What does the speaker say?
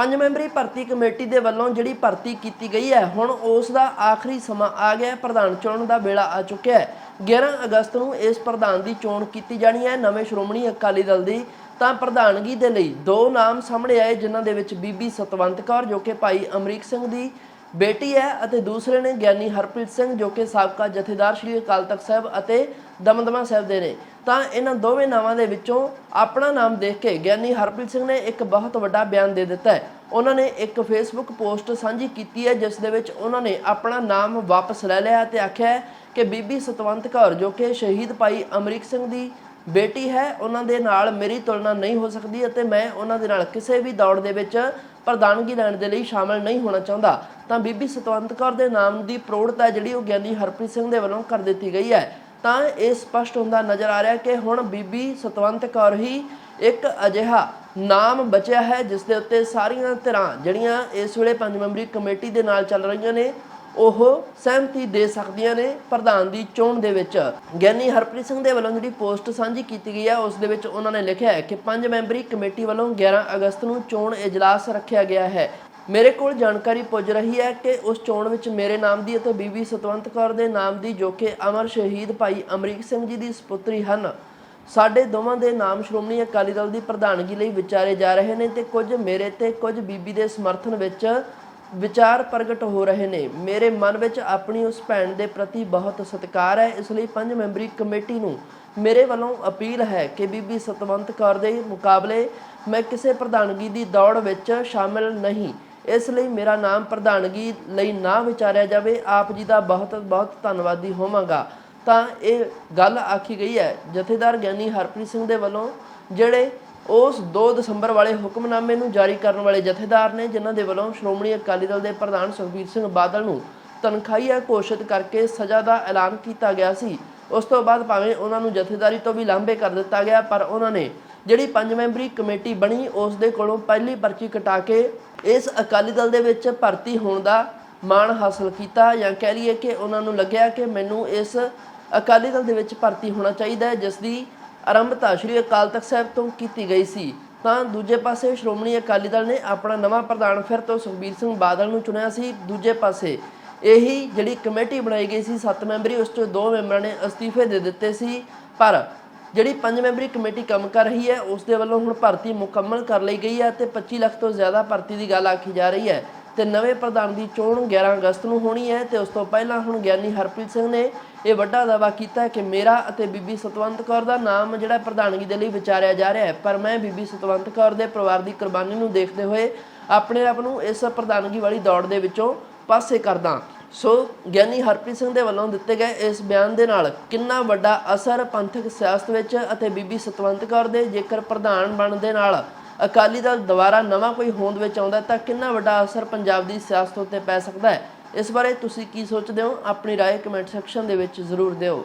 ਪੰਜ ਮੈਂਬਰੀ ਭਰਤੀ ਕਮੇਟੀ ਦੇ ਵੱਲੋਂ ਜਿਹੜੀ ਭਰਤੀ ਕੀਤੀ ਗਈ ਹੈ, ਹੁਣ ਉਸ ਦਾ ਆਖਰੀ ਸਮਾਂ ਆ ਗਿਆ ਹੈ, ਪ੍ਰਧਾਨ ਚੁਣਨ ਦਾ ਵੇਲਾ ਆ ਚੁੱਕਿਆ ਹੈ। 11 ਅਗਸਤ ਨੂੰ ਇਸ ਪ੍ਰਧਾਨ ਦੀ ਚੋਣ ਕੀਤੀ ਜਾਣੀ ਹੈ, ਨਵੇਂ ਸ਼੍ਰੋਮਣੀ ਅਕਾਲੀ ਦਲ ਦੀ। ਤਾਂ ਪ੍ਰਧਾਨਗੀ ਦੇ ਲਈ ਦੋ ਨਾਮ ਸਾਹਮਣੇ ਆਏ, ਜਿਨ੍ਹਾਂ ਦੇ ਵਿੱਚ ਬੀਬੀ ਸਤਵੰਤ ਕੌਰ, ਜੋ ਕਿ ਭਾਈ ਅਮਰੀਕ ਸਿੰਘ ਦੀ ਬੇਟੀ ਹੈ ਅਤੇ ਦੂਸਰੇ ਨੇ ਗਿਆਨੀ ਹਰਪ੍ਰੀਤ ਸਿੰਘ ਜੋ ਕਿ ਸਾਬਕਾ ਜਥੇਦਾਰ ਸ੍ਰੀ ਅਕਾਲ ਤਖਤ ਸਾਹਿਬ ਅਤੇ ਦਮਦਮਾ ਸਾਹਿਬ ਦੇ ਨੇ। ਤਾਂ ਇਹਨਾਂ ਦੋਵੇਂ ਨਾਵਾਂ ਦੇ ਵਿੱਚੋਂ ਆਪਣਾ ਨਾਮ ਦੇਖ ਕੇ ਗਿਆਨੀ ਹਰਪ੍ਰੀਤ ਸਿੰਘ ਨੇ ਇੱਕ ਬਹੁਤ ਵੱਡਾ ਬਿਆਨ ਦੇ ਦਿੱਤਾ ਹੈ। ਉਹਨਾਂ ਨੇ ਇੱਕ ਫੇਸਬੁੱਕ ਪੋਸਟ ਸਾਂਝੀ ਕੀਤੀ ਹੈ, ਜਿਸ ਦੇ ਵਿੱਚ ਉਹਨਾਂ ਨੇ ਆਪਣਾ ਨਾਮ ਵਾਪਸ ਲੈ ਲਿਆ ਤੇ ਆਖਿਆ ਹੈ ਕਿ ਬੀਬੀ ਸਤਵੰਤ ਕੌਰ ਜੋ ਕਿ ਸ਼ਹੀਦ ਭਾਈ ਅਮਰੀਕ ਸਿੰਘ ਦੀ ਬੇਟੀ ਹੈ, ਉਹਨਾਂ ਦੇ ਨਾਲ ਮੇਰੀ ਤੁਲਨਾ ਨਹੀਂ ਹੋ ਸਕਦੀ ਅਤੇ ਮੈਂ ਉਹਨਾਂ ਦੇ ਨਾਲ ਕਿਸੇ ਵੀ ਦੌੜ ਦੇ ਵਿੱਚ ਪ੍ਰਧਾਨਗੀ ਲੈਣ ਦੇ ਲਈ ਸ਼ਾਮਲ ਨਹੀਂ ਹੋਣਾ ਚਾਹੁੰਦਾ। ਤਾਂ ਬੀਬੀ ਸਤਵੰਤ ਕੌਰ ਦੇ ਨਾਮ ਦੀ ਪ੍ਰੋੜਤਾ ਜਿਹੜੀ ਉਹ ਗਿਆਨੀ ਹਰਪ੍ਰੀਤ ਸਿੰਘ ਦੇ ਵੱਲੋਂ ਕਰ ਦਿੱਤੀ ਗਈ ਹੈ। ਤਾਂ ਇਹ ਸਪਸ਼ਟ ਹੁੰਦਾ ਨਜ਼ਰ ਆ ਰਿਹਾ ਕਿ ਹੁਣ ਬੀਬੀ ਸਤਵੰਤ ਕੌਰ ਹੀ ਇੱਕ ਅਜਿਹਾ ਨਾਮ ਬਚਿਆ ਹੈ, ਜਿਸ ਦੇ ਉੱਤੇ ਸਾਰੀਆਂ ਧਿਰਾਂ ਜਿਹੜੀਆਂ ਇਸ ਵੇਲੇ ਪੰਜ ਮੈਂਬਰੀ ਕਮੇਟੀ ਦੇ ਨਾਲ ਚੱਲ ਰਹੀਆਂ ਨੇ ਉਹ ਸਹਿਮਤੀ ਦੇ ਸਕਦੀਆਂ ਨੇ ਪ੍ਰਧਾਨ ਦੀ ਚੋਣ ਦੇ ਵਿੱਚ। ਗਿਆਨੀ ਹਰਪ੍ਰੀਤ ਸਿੰਘ ਦੇ ਵੱਲੋਂ ਜਿਹੜੀ ਪੋਸਟ ਸਾਂਝੀ ਕੀਤੀ ਗਈ ਹੈ ਉਸ ਦੇ ਵਿੱਚ ਉਹਨਾਂ ਨੇ ਲਿਖਿਆ ਹੈ ਕਿ ਪੰਜ ਮੈਂਬਰੀ ਕਮੇਟੀ ਵੱਲੋਂ 11 ਅਗਸਤ ਨੂੰ ਚੋਣ ਇਜਲਾਸ ਰੱਖਿਆ ਗਿਆ ਹੈ। ਮੇਰੇ ਕੋਲ ਜਾਣਕਾਰੀ ਪੁੱਜ ਰਹੀ ਹੈ ਕਿ ਉਸ ਚੋਣ ਵਿੱਚ ਮੇਰੇ ਨਾਮ ਦੀ ਅਤੇ ਬੀਬੀ ਸਤਵੰਤ ਕੌਰ ਦੇ ਨਾਮ ਦੀ ਜੋ ਕਿ ਅਮਰ ਸ਼ਹੀਦ ਭਾਈ ਅਮਰੀਕ ਸਿੰਘ ਜੀ ਦੀ ਸੁਪੁੱਤਰੀ ਹਨ। ਸਾਡੇ ਦੋਵਾਂ ਦੇ ਨਾਮ ਸ਼੍ਰੋਮਣੀ ਅਕਾਲੀ ਦਲ ਦੀ ਪ੍ਰਧਾਨਗੀ ਲਈ ਵਿਚਾਰੇ ਜਾ ਰਹੇ ਨੇ ਤੇ ਕੁਝ ਮੇਰੇ ਤੇ ਕੁਝ ਬੀਬੀ ਦੇ ਸਮਰਥਨ ਵਿੱਚ ਵਿਚਾਰ ਪ੍ਰਗਟ ਹੋ ਰਹੇ ਨੇ। ਮੇਰੇ ਮਨ ਵਿੱਚ ਆਪਣੀ ਉਸ ਭੈਣ ਦੇ ਪ੍ਰਤੀ ਬਹੁਤ ਸਤਿਕਾਰ ਹੈ। ਇਸ ਲਈ ਪੰਜ ਮੈਂਬਰੀ ਕਮੇਟੀ ਨੂੰ ਮੇਰੇ ਵੱਲੋਂ ਅਪੀਲ ਹੈ ਕਿ ਬੀਬੀ ਸਤਵੰਤ ਕੌਰ ਦੇ ਮੁਕਾਬਲੇ ਮੈਂ ਕਿਸੇ ਪ੍ਰਧਾਨਗੀ ਦੀ ਦੌੜ ਵਿੱਚ ਸ਼ਾਮਿਲ ਨਹੀਂ। ਇਸ ਲਈ ਮੇਰਾ ਨਾਮ ਪ੍ਰਧਾਨਗੀ ਲਈ ਨਾ ਵਿਚਾਰਿਆ ਜਾਵੇ। ਆਪ ਜੀ ਦਾ ਬਹੁਤ ਬਹੁਤ ਧੰਨਵਾਦੀ ਹੋਵਾਂਗਾ। ਤਾਂ ਇਹ ਗੱਲ ਆਖੀ ਗਈ ਹੈ। ਜਥੇਦਾਰ ਗਿਆਨੀ ਹਰਪ੍ਰੀਤ ਸਿੰਘ ਦੇ ਵੱਲੋਂ ਜਿਹੜੇ ਉਸ 2 ਦਸੰਬਰ ਵਾਲੇ ਹੁਕਮਨਾਮੇ ਨੂੰ ਜਾਰੀ ਕਰਨ ਵਾਲੇ ਜਥੇਦਾਰ ਨੇ, ਜਿਨ੍ਹਾਂ ਦੇ ਵੱਲੋਂ ਸ਼੍ਰੋਮਣੀ ਅਕਾਲੀ ਦਲ ਦੇ ਪ੍ਰਧਾਨ ਸੁਖਬੀਰ ਸਿੰਘ ਬਾਦਲ ਨੂੰ ਤਨਖਾਹੀਆ ਘੋਸ਼ਿਤ ਕਰਕੇ ਸਜ਼ਾ ਦਾ ਐਲਾਨ ਕੀਤਾ ਗਿਆ ਸੀ। ਉਸ ਤੋਂ ਬਾਅਦ ਭਾਵੇਂ ਉਹਨਾਂ ਨੂੰ ਜਥੇਦਾਰੀ ਤੋਂ ਵੀ ਲਾਂਭੇ ਕਰ ਦਿੱਤਾ ਗਿਆ, ਪਰ ਉਹਨਾਂ ਨੇ ਜਿਹੜੀ ਪੰਜ ਮੈਂਬਰੀ ਕਮੇਟੀ ਬਣੀ, ਉਸ ਦੇ ਕੋਲੋਂ ਪਹਿਲੀ ਪਰਚੀ ਕਟਾ ਕੇ ਇਸ ਅਕਾਲੀ ਦਲ ਦੇ ਵਿੱਚ ਭਰਤੀ ਹੋਣ ਦਾ ਮਾਣ ਹਾਸਲ ਕੀਤਾ ਜਾਂ ਕਹਿ ਲਈਏ ਕਿ ਉਹਨਾਂ ਨੂੰ ਲੱਗਿਆ ਕਿ ਮੈਨੂੰ ਇਸ ਅਕਾਲੀ ਦਲ ਦੇ ਵਿੱਚ ਭਰਤੀ ਹੋਣਾ ਚਾਹੀਦਾ ਹੈ, ਜਿਸ ਦੀ ਆਰੰਭਤਾ ਸ਼੍ਰੀ ਅਕਾਲ ਤਖਤ ਸਾਹਿਬ ਤੋਂ ਕੀਤੀ ਗਈ ਸੀ। ਤਾਂ ਦੂਜੇ ਪਾਸੇ ਸ਼੍ਰੋਮਣੀ ਅਕਾਲੀ ਦਲ ਨੇ ਆਪਣਾ ਨਵਾਂ ਪ੍ਰਧਾਨ ਫਿਰ ਤੋਂ ਸੁਖਬੀਰ ਸਿੰਘ ਬਾਦਲ ਨੂੰ ਚੁਣਿਆ ਸੀ। ਦੂਜੇ ਪਾਸੇ ਇਹੀ ਜਿਹੜੀ ਕਮੇਟੀ ਬਣਾਈ ਗਈ ਸੀ 7 ਮੈਂਬਰੀ, ਉਸ ਚੋਂ ਦੋ ਮੈਂਬਰਾਂ ਨੇ ਅਸਤੀਫੇ ਦੇ ਦਿੱਤੇ ਸੀ। ਪਰ ਜਿਹੜੀ ਪੰਜ ਮੈਂਬਰੀ ਕਮੇਟੀ ਕੰਮ ਕਰ ਰਹੀ ਹੈ, ਉਸ ਦੇ ਵੱਲੋਂ ਹੁਣ ਭਰਤੀ ਮੁਕੰਮਲ ਕਰ ਲਈ ਗਈ ਹੈ ਤੇ 25 ਲੱਖ ਤੋਂ ਜ਼ਿਆਦਾ ਭਰਤੀ ਦੀ ਗੱਲ ਆਖੀ ਜਾ ਰਹੀ ਹੈ। ਤੇ ਨਵੇਂ ਪ੍ਰਧਾਨ ਦੀ ਚੋਣ 11 ਅਗਸਤ ਨੂੰ ਹੋਣੀ ਹੈ ਤੇ ਉਸ ਤੋਂ ਪਹਿਲਾਂ ਹੁਣ ਗਿਆਨੀ ਹਰਪ੍ਰੀਤ ਸਿੰਘ ਨੇ ਇਹ ਵੱਡਾ ਦਾਅਵਾ ਕੀਤਾ ਕਿ ਮੇਰਾ ਅਤੇ ਬੀਬੀ ਸਤਵੰਤ ਕੌਰ ਦਾ ਨਾਮ ਜਿਹੜਾ ਪ੍ਰਧਾਨਗੀ ਦੇ ਲਈ ਵਿਚਾਰਿਆ ਜਾ ਰਿਹਾ ਹੈ। ਪਰ ਮੈਂ ਬੀਬੀ ਸਤਵੰਤ ਕੌਰ ਦੇ ਪਰਿਵਾਰ ਦੀ ਕੁਰਬਾਨੀ ਨੂੰ ਦੇਖਦੇ ਹੋਏ ਆਪਣੇ ਆਪ ਨੂੰ ਇਸ ਪ੍ਰਧਾਨਗੀ ਵਾਲੀ ਦੌੜ ਦੇ ਵਿੱਚੋਂ ਪਾਸੇ ਕਰਦਾ ਸੋ ਗਿਆਨੀ ਹਰਪ੍ਰੀਤ ਸਿੰਘ ਦੇ ਵੱਲੋਂ ਦਿੱਤੇ ਗਏ ਇਸ ਬਿਆਨ ਦੇ ਨਾਲ ਕਿੰਨਾ ਵੱਡਾ ਅਸਰ ਪੰਥਕ ਸਿਆਸਤ ਵਿੱਚ ਅਤੇ ਬੀਬੀ ਸਤਵੰਤ ਕੌਰ ਦੇ ਜੇਕਰ ਪ੍ਰਧਾਨ ਬਣਨ ਦੇ ਨਾਲ ਅਕਾਲੀ ਦਲ ਦੁਬਾਰਾ ਨਵਾਂ ਕੋਈ ਹੋਂਦ ਵਿੱਚ ਆਉਂਦਾ ਤਾਂ ਕਿੰਨਾ ਵੱਡਾ ਅਸਰ ਪੰਜਾਬ ਦੀ ਸਿਆਸਤ ਉੱਤੇ ਪੈ ਸਕਦਾ ਹੈ ਇਸ ਬਾਰੇ ਤੁਸੀਂ ਕੀ ਸੋਚਦੇ ਹੋ ਆਪਣੀ رائے ਕਮੈਂਟ ਸੈਕਸ਼ਨ ਦੇ ਵਿੱਚ ਜ਼ਰੂਰ ਦਿਓ